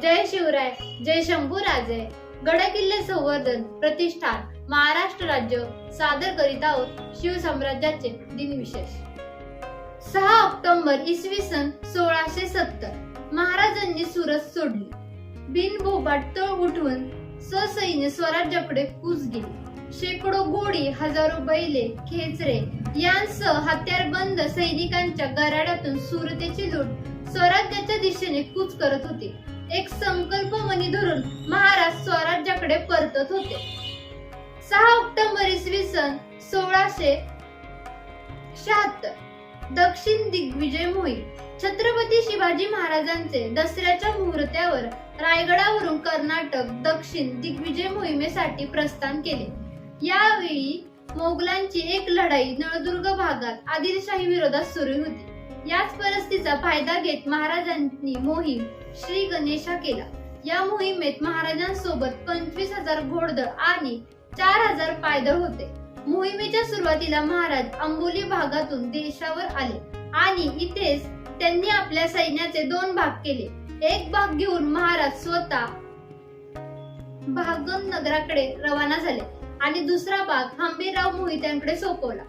जय शिवराय जय शंभूराजे गडकिल्ले संवर्धन प्रतिष्ठान महाराष्ट्र राज्य सादर करीत आहोत शिवसाम्राज्याचे दिनविशेष. सहा ऑक्टोबर इसवी सन सोळाशे सत्तर महाराजांनी सुरत सोडली. बिनभोबाट तळ उठवून ससैन्य स्वराज्याकडे कूच गेली. शेकडो घोडी हजारो बैले खेचरे यांसह हत्यारबंद सैनिकांच्या गराड्यातून सुरतेची लूट स्वराज्याच्या दिशेने कूच करत होती. एक संकल्प मनी धरून महाराज स्वराज्याकडे परतत होते. सहा ऑक्टोबर इसवी सन सोळाशे शहात्तर. दक्षिण दिग्विजय मोहीम. छत्रपती शिवाजी महाराजांचे दसऱ्याच्या मुहूर्त्यावर रायगडावरून कर्नाटक दक्षिण दिग्विजय मोहिमेसाठी प्रस्थान केले. यावेळी मोगलांची एक लढाई नळदुर्ग भागात आदिलशाही विरोधात सुरू होती. याच परिस्थितीचा फायदा घेत महाराजांनी मोहीम श्री गणेशा केला. या मोहिमेत महाराजांसोबत पंचवीस हजार घोडदळ आणि चार हजार पायदळ होते. मोहिमेच्या सुरुवातीला महाराज अंबोली भागातून देशावर आले आणि इथेच त्यांनी आपल्या सैन्याचे दोन भाग केले. एक भाग घेऊन महाराज स्वतः भागम नगराकडे रवाना झाले आणि दुसरा भाग हंबीरराव मोहित्यांकडे सोपवला.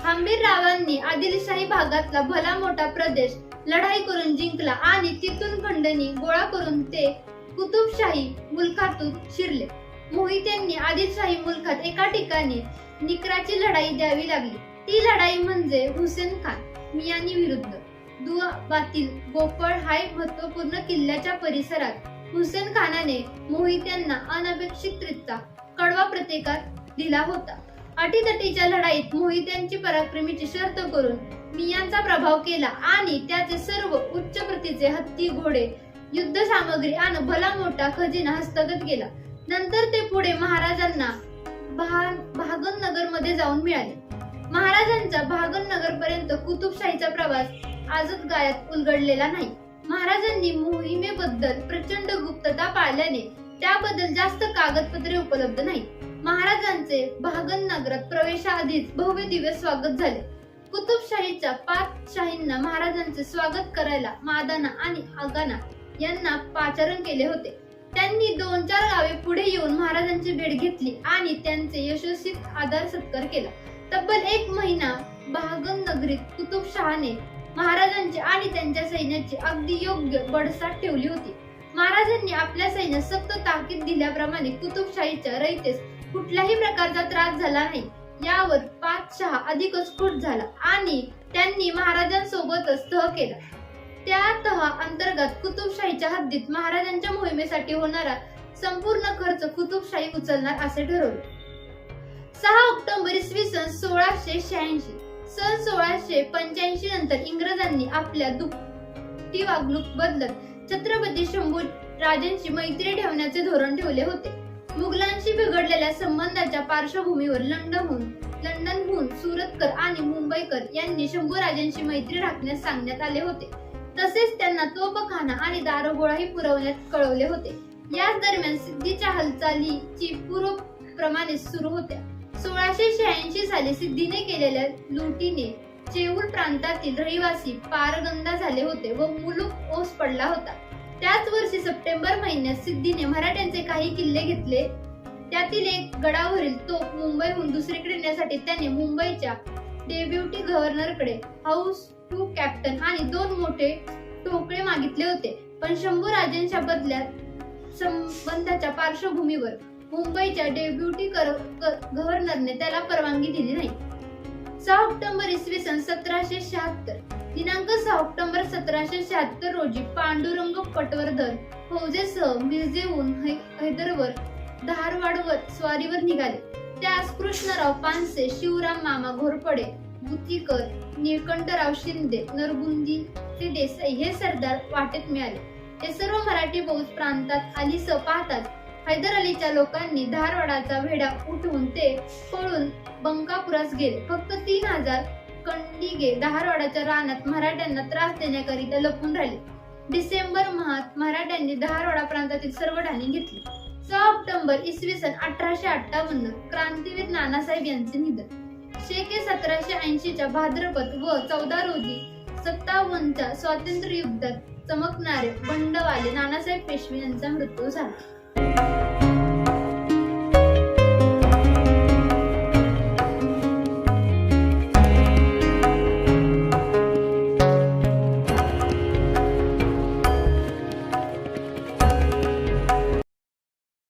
हंबीररावांनी आदिलशाही भागातला भला मोठा प्रदेश लढाई करून जिंकला आणि तिथून खंडणी गोळा करून ते कुतुबशाही मुलखातून शिरले. मोहित्यांनी आदिलशाही मुलखात एका ठिकाणी निकराची लढाई द्यावी लागली. ती लढाई म्हणजे हुसेन खान मियानी विरुद्ध. दुआबातील गोफळ हाय महत्त्वपूर्ण किल्ल्याच्या परिसरात हुसेन खानाने मोहित्यांना अनपेक्षितरित्या कडवा प्रतिकार दिला होता. अटीतटीच्या लढाईत मोहित्यांची पराक्रमीची शर्त करून मियांचा प्रभाव केला आणि त्याचे सर्व उच्च प्रतीचे हत्ती घोडे युद्ध सामग्री आणि भला मोठा खजिना हस्तगत केला. नंतर ते पुढे महाराजांना भागन नगरमध्ये जाऊन मिळाले. महाराजांचा भागन नगर पर्यंत कुतुबशाहीचा प्रवास आजच गायात उलगडलेला नाही. महाराजांनी मोहिमेबद्दल प्रचंड गुप्तता पाळल्याने त्याबद्दल जास्त कागदपत्रे उपलब्ध नाही महाराजांचे भागन नगरात प्रवेशाआधीच भव्य दिव्य स्वागत झाले. कुतुबशाहीच्या पाच शाहींना महाराजांचे स्वागत करायला मादाना आणि आगाना यांना पाचारण केले होते. त्यांनी दोन चार गावे पुढे येऊन महाराजांची भेट घेतली आणि त्यांचे यशस्वी आदर सत्कार केला. तब्बल एक महिना भागन नगरीत कुतुबशहाने महाराजांची आणि त्यांच्या सैन्याची अगदी योग्य बडसाट ठेवली होती. महाराजांनी आपल्या सैन्यात सक्त ताकीद दिल्याप्रमाणे कुतुबशाहीच्या रयतेस कुठल्याही प्रकारचा त्रास झाला नाही. यावर पाच अधिक स्फुट स्फोट झाला आणि त्यांनी महाराजांसोबतच तह केला. त्या तह अंतर्गत कुतुबशाहीच्या हद्दीत महाराजांच्या मोहिमेसाठी होणारा संपूर्ण खर्च कुतुबशाही उचलणार असे ठरवले. सहा ऑक्टोबर इसवी सन सोळाशे शहाऐंशी. सन सोळाशे पंच्याऐंशी नंतर इंग्रजांनी आपल्या दुपटी वागणूक बदलत छत्रपती शंभू राजांची मैत्री ठेवण्याचे धोरण ठेवले होते. मुघलांशी बिघडलेल्या संबंधाच्या पार्श्वभूमीवर लंडनहून लंडनहून सुरतकर आणि मुंबईकर यांनी शंभूराजांशी मैत्री राखण्यास सांगण्यात आले होते. तसेच त्यांना तोपखाना आणि दारोगोळाही पुरवण्यात कळवले होते. याच दरम्यान सिद्धीच्या हालचालीची पूर्व प्रमाणे सुरू होत्या. सोळाशे शहाऐंशी साली सिद्धीने केलेल्या लुटीने चेऊर प्रांतातील रहिवासी पारगंदा झाले होते व मुलुक ओस पडला होता. त्याच वर्षी सप्टेंबर महिन्यात सिद्धीने मराठ्यांचे काही किल्ले घेतले. त्यातील एक गडावरील तोफ मुंबईहून दुसरीकडे नेण्यासाठी त्याने मुंबईच्या डेब्युटी गव्हर्नरकडे हाऊस टू कॅप्टन आणि दोन मोठे टोकळे मागितले होते. पण शंभू राजांच्या बदल्यात संबंधाच्या पार्श्वभूमीवर मुंबईच्या डेब्युटी गव्हर्नरने त्याला परवानगी दिली नाही. सहा ऑक्टोबर इसवी सन सतराशे शहात्तर दिनांक सहा ऑक्टोबर सतराशे शहात्तर रोजी पांडुरंग पटवर्धन फौजेसह मिरजेहून हैदरवर धारवाडवर स्वारीवर निघाले. त्यास कृष्णराव पानसे शिवराम मामा घोरपडे गुतीकर निळकंठराव शिंदे नरगुंदी ते देसाई हे सरदार वाटेत मिळाले. हे सर्व मराठी बौद्ध प्रांतात आली स पाहताच हैदर अलीच्या लोकांनी धारवाडाचा वेढा उठवून ते पळून बंकापुरास गेले. फक्त तीन हजार कंडिगे धारवाडाच्या रानात मराठ्यांना त्रास देण्याकरिता लपून राहिले. डिसेंबर माहात मराठ्यांनी धारवाडा प्रांतातील सर्व ठाणी घेतली. सहा ऑक्टोबर इसवी सन अठराशे अठ्ठावन्न क्रांतीवीर नानासाहेब यांचे निधन. शेके सतराशे ऐंशीच्या भाद्रपद व चौदा रोजी सत्तावन्नच्या स्वातंत्र्य युद्धात चमकणारे बंडवाले नानासाहेब पेशवे यांचा मृत्यू झाला.